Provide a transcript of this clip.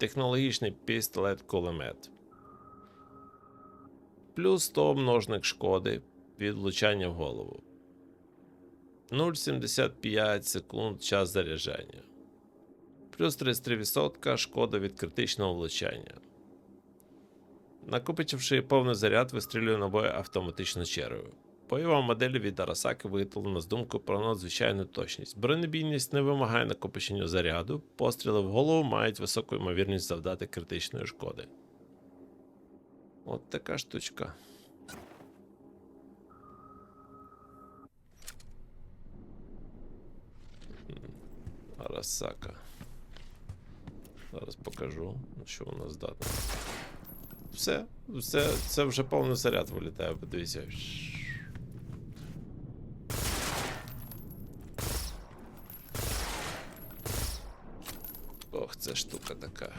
технологічний пістолет-кулемет. Плюс 100 множник шкоди від влучання в голову. 0,75 секунд час заряджання. Плюс 33% шкода від критичного влучання. Накопичивши повний заряд, вистрілює набої автоматично чергою. Бойова модель від Арасаки виготовлена з думкою про надзвичайну точність. Бронебійність не вимагає накопичення заряду, постріли в голову мають високу ймовірність завдати критичної шкоди. От така штучка. Арасака. Зараз покажу, що вона здатна. Все, все, це вже повний заряд вилітає, подивіться. Ох, це штука така.